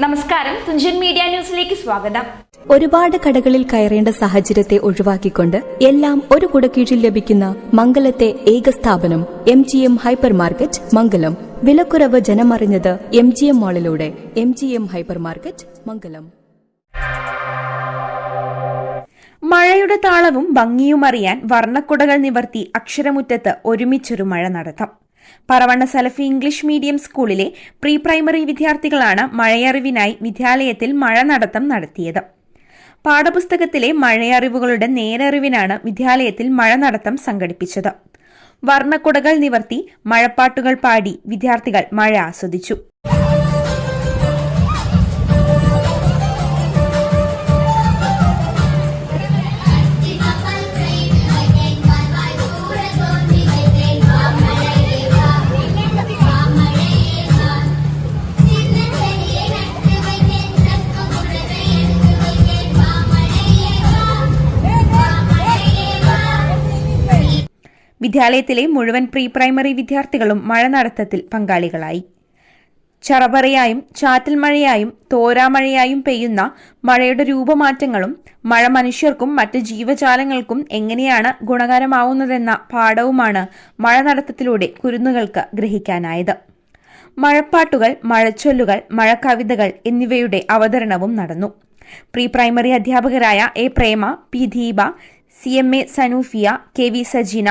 നമസ്കാരം. തുഞ്ചൻ മീഡിയ ന്യൂസിലേക്ക് സ്വാഗതം. ഒരുപാട് കടകളിൽ കയറേണ്ട സാഹചര്യത്തെ ഒഴിവാക്കിക്കൊണ്ട് എല്ലാം ഒരു കുടക്കീഴിൽ ലഭിക്കുന്ന മംഗലത്തെ ഏക സ്ഥാപനം M G M hyper market Mangalam. വിലക്കുറവ് ജനമറിഞ്ഞത് M G M മാളിലൂടെ M G M hyper market Mangalam. മഴയുടെ താളവും ഭംഗിയും അറിയാൻ വർണക്കുടകൾ നിവർത്തി അക്ഷരമുറ്റത്ത് ഒരുമിച്ചൊരു മഴ നടത്താം. പറവണ്ണ സലഫി ഇംഗ്ലീഷ് മീഡിയം സ്കൂളിലെ പ്രീ പ്രൈമറി വിദ്യാർത്ഥികളാണ് മഴയറിവിനായി വിദ്യാലയത്തിൽ മഴ നടത്തം നടത്തിയത്. പാഠപുസ്തകത്തിലെ മഴയറിവുകളുടെ നേരറിവിനാണ് വിദ്യാലയത്തിൽ മഴ നടത്തം സംഘടിപ്പിച്ചത്. വർണക്കുടകൾ നിവർത്തി മഴപ്പാട്ടുകൾ പാടി വിദ്യാർത്ഥികൾ മഴ ആസ്വദിച്ചു. വിദ്യാലയത്തിലെ മുഴുവൻ പ്രീ പ്രൈമറി വിദ്യാർത്ഥികളും മഴ നടത്തത്തിൽ പങ്കാളികളായി. ചറപറയായും ചാറ്റൽ മഴയായും തോരാമഴയായും പെയ്യുന്ന മഴയുടെ രൂപമാറ്റങ്ങളും മഴ മനുഷ്യർക്കും മറ്റ് ജീവജാലങ്ങൾക്കും എങ്ങനെയാണ് ഗുണകരമാവുന്നതെന്ന പാഠവുമാണ് മഴ നടത്തത്തിലൂടെ കുരുന്നുകൾക്ക് ഗ്രഹിക്കാനായത്. മഴപ്പാട്ടുകൾ മഴച്ചൊല്ലുകൾ മഴക്കവിതകൾ എന്നിവയുടെ അവതരണവും നടന്നു. പ്രീ പ്രൈമറി അധ്യാപകരായ A Prema P Deepa C M A Sanufiya K V Sajeena